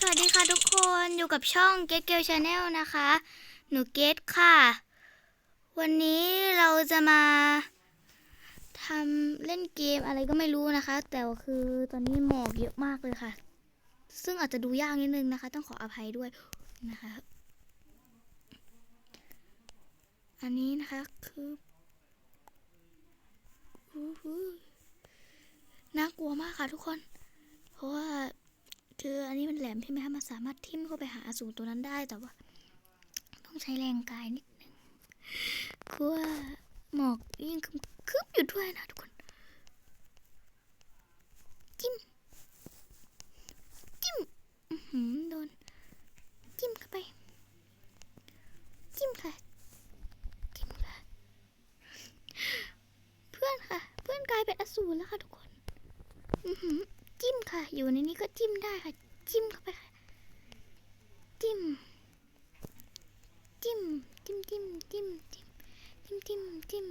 สวัสดีค่ะทุกคนอยู่กับช่อง Get Girl Channel นะคะ หนูเกตค่ะ วันนี้เราจะมาทำเล่นเกมอะไรก็ไม่รู้นะคะ แต่คือตอนนี้หมอกเยอะมากเลยค่ะ ซึ่งอาจจะดูยากนิดนึงนะคะ ต้องขออภัยด้วยนะคะ อันนี้นะคะคือน่ากลัวมากค่ะทุกคน เพราะว่า คืออันนี้มันแหลมใช่ไหมคะมันสามารถทิ่มเข้าไปหาอสูรตัวนั้นได้แต่ว่า ต้องใช้แรงกายนิดนึงกลัวหมอกยิ่งคึบอยู่ด้วยนะทุกคนจิ้มจิ้มอือหือโดน จิ้มเข้าไป จิ้มค่ะ จิ้มค่ะ เพื่อนค่ะ เพื่อนกลายเป็นอสูรแล้วค่ะทุกคน อือหือ จิ้มค่ะ อยู่ในนี้ก็ จิ้มได้ค่ะ จิ้มเข้าไปค่ะ จิ้ม จิ้ม จิ้มจิ้มจิ้มจิ้มจิ้มจิ้มจิ้ม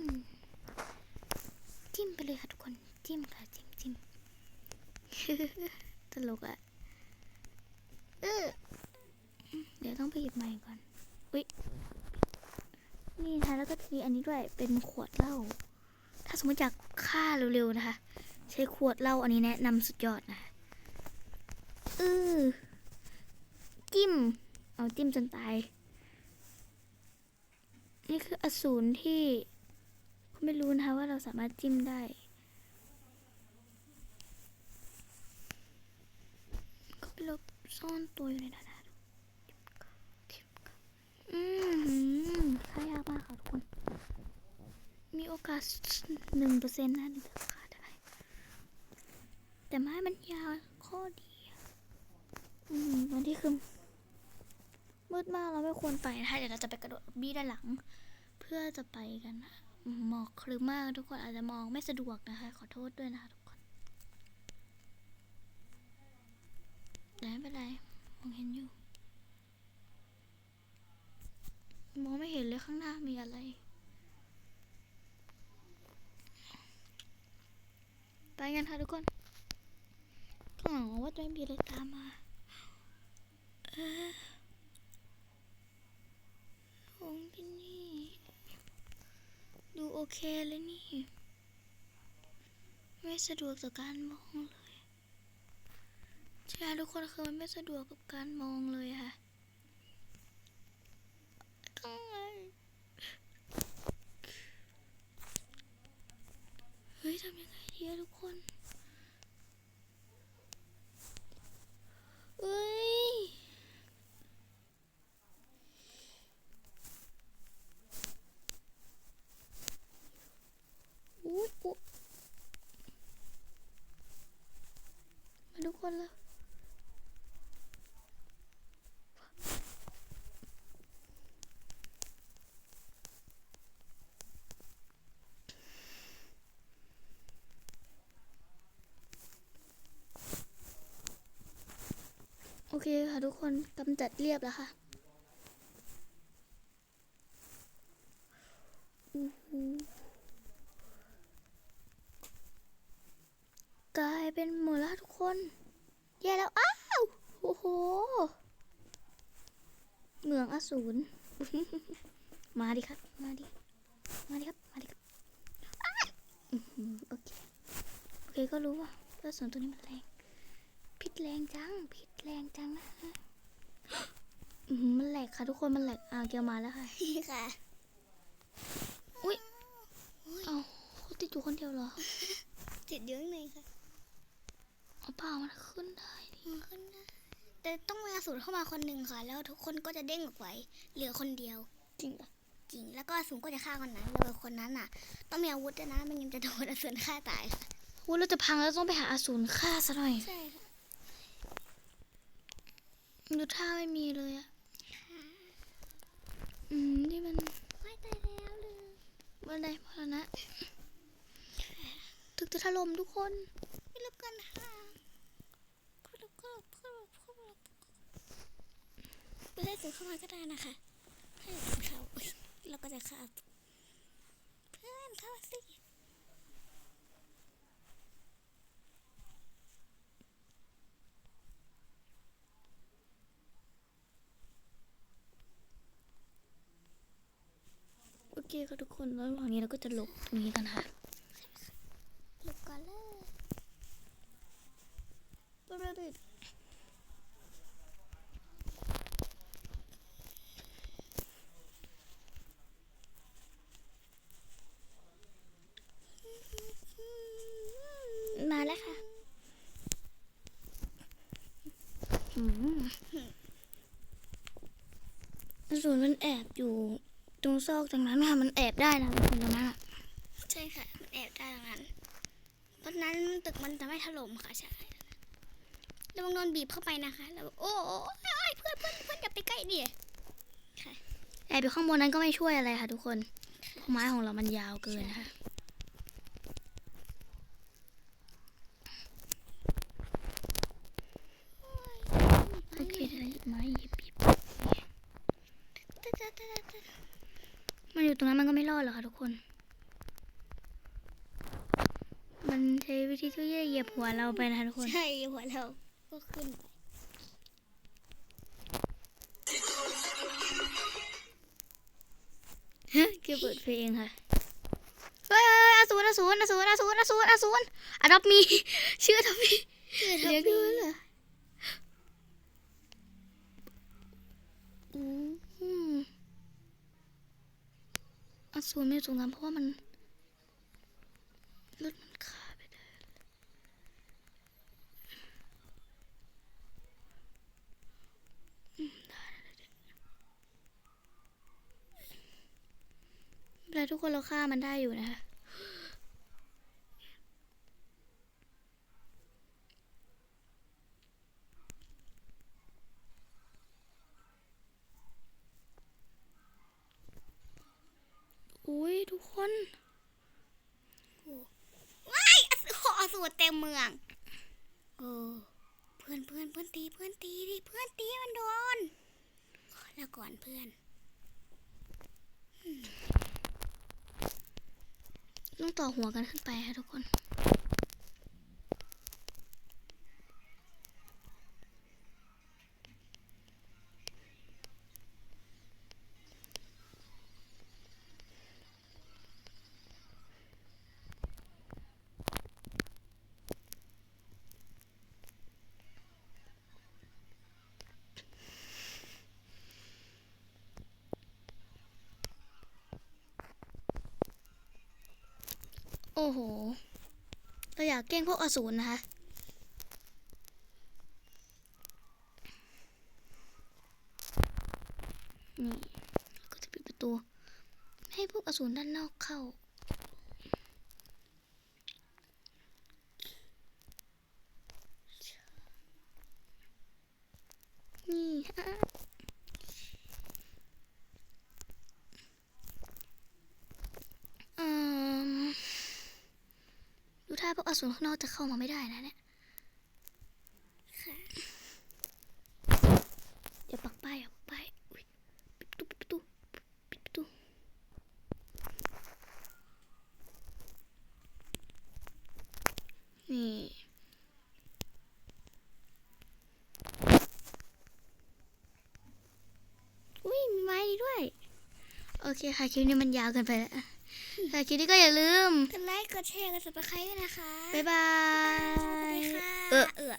จิ้มไปเลยค่ะทุกคน จิ้มค่ะ จิ้มจิ้มตลกอะเออเดี๋ยวต้องไปหยิบใหม่ก่อน อุ้ย นี่นะคะแล้วก็มีอันนี้ด้วย เป็นขวดเหล้า ถ้าสมมติอยากฆ่าเร็วๆนะคะ ใช้ขวดเหล้าอันนี้แนะนำสุดยอดนะ ออจิ้ม เอาจิ้มจนตาย นี่คืออสูรที่ผมไม่รู้นะคะว่าเราสามารถจิ้มได้ก็ไปลบซ่อนตัวอยู่ในนั้นอืมค่ายากมากค่ะทุกคน มีโอกาสหนึ่งเปอร์เซ็นต์นะหนึ่งจะฆ่าได้ แต่ไม้มันยาวข้อดี อะอืมวันที่คือมืดมากเราไม่ควรไปนะคะเดี๋ยวเราจะไปกระโดดบี้ด้านหลัง เพื่อจะไปกันนะหมอกคลึ้มมากทุกคนอาจจะมองไม่สะดวกนะคะ ขอโทษด้วยนะคะทุกคนแต่ไม่เป็นไรมองเห็นอยู่มองไม่เห็นเลยข้างหน้ามีอะไร ไปกันค่ะทุกคนก็หวังว่าจะไม่มีอะไรตามมา เออลงที่นี่ ดูโอ เคเลยนี่ ไม่สะดวกต่อการมองเลยใช่ทุกคนคือมันไม่สะดวกกับการมองเลยค่ะต้องไงเฮ้ยทำยังไงดีอะทุกคน เอ้ย อู้หูมาทุก คนแล้วโอเคค่ะทุกคนกำจัดเรียบแล้วค่ะกลายเป็นหมดแล้วทุกคน แย่แล้ว อ้าว โอ้โห เหมืองอสูร มาดิครับ มาดิ มาดิครับ มาดิครับอ้าวอื้อหือโอเค โอเคก็รู้ว่าเจ้าสวนตัวนี้มันแรง พิษแรงจัง พิษแรงจังนะอื้อหือมันแหลกค่ะทุกคนมันแหลกอ่าเกียวมาแล้วค่ะค่ะ อุ้ยเอาเขาติดอยู่คนเดียวเหรอ ติดเยอะหน่อยค่ะ เอาเปล่ามันขึ้นได้ดิมันขึ้นได้แต่ต้องมีอสูรเข้ามาคนหนึ่งค่ะ แล้วทุกคนก็จะเด้งออกไปเหลือคนเดียว จริงปะจริง แล้วก็อสูรก็จะฆ่าคนนั้นแล้วคนนั้นน่ะ ต้องมีอาวุธด้วยนะไม่งั้นจะโดนอสูรฆ่าตายค่ะพูดเราจะพังแล้วต้องไปหาอสูรฆ่าซะหน่อยใช่ค่ะดูท่าไม่มีเลยอะอืมนี่มันไม่ตายแล้วเลยบันไดมรณะถึกจะถล่มทุกคนไม่รับกันค่ะ ก็ก็ก็เล่นสือเข้ามาก็ได้นะคะให้เขาเราก็จะขับเพื่อนเข้าสิโอเคค่ะทุกคนแล้วระหว่างนี้เราก็จะลบตรงนี้กันค่ะลบกันเลย But ส่วนมันแอบอยู่ตรงซอกตรงนั้นค่ะมันแอบได้นะทุกคนตรงนั้นอะใช่ค่ะ มันแอบได้ตรงนั้นเพราะฉะนั้นตึกมันจะไม่ถล่มค่ะใช่ระวังโดนบีบเข้าไปนะคะแล้วโอ้โอ้โอ้ยเพื่อนเพื่อนเพื่อนอย่าไปใกล้ดิค่ะแอบอยู่ข้างบนนั้นก็ไม่ช่วยอะไรค่ะ ทุกคนเพราะไม้ของเรามันยาวเกินนะคะโอเคเดี๋ยวเราหยิบไม้หยิบหยิบ ตึ๊ดตึ๊ดตึ๊ดตึ๊ด มัน อยู่ตรงนั้นมันก็ไม่รอดหรอกค่ะทุกคน มันใช้วิธีที่จะเหยียบหัวเราไปนะคะทุกคน ใช่หัวเราก็ขึ้นไปเกี่ยวเปิดเพลงค่ะเฮ้ยเฮ้ยอสูรอสูรอสูรอสูรอสูรอสูรอะดอปมี ชื่อทอมมี่คือเรียกดูเหรออืม อสูนไม่สูงนะเพราะว่ามันรถมันขาไปได้อืมได้ได้ได้ไม่เป็นไรทุกคนเราฆ่ามันได้อยู่นะคะ อุ้ยทุก คนว้ายอสูรอสูรเต็มเมืองโอ้เพื่อนเพื่อนเพื่อนตีเพื่อนตีดิเพื่อนตีมันโดนแล้วก่อนเพื่อนต้องต่อหัวกันขึ้นไปค่ะทุกคน โอ้โหเราอยากแกล้งพวกอสูรนะคะ นี่ ก็จะปิดประตูไม่ให้พวกอสูรด้านนอกเข้า นี่ฮะอืมดูท่าพวกอสูรข้างนอกจะเข้ามาไม่ได้นะเนี่ยค่ะเดี๋ยวปักป้ายอะปักป้ายอุ๊ยปิดประตูปิดประตูปิดประตูนี่อุ้ยมีไม้ด้วย โอเคค่ะ คลิปนี้มันยาวเกินไปแล้ว ค่ะคลิปนี้ก็อย่าลืม กดไลค์กดแชร์กด subscribe ด้วยนะคะ บ๊ายบาสวัสยดีค่ะ เออ เออ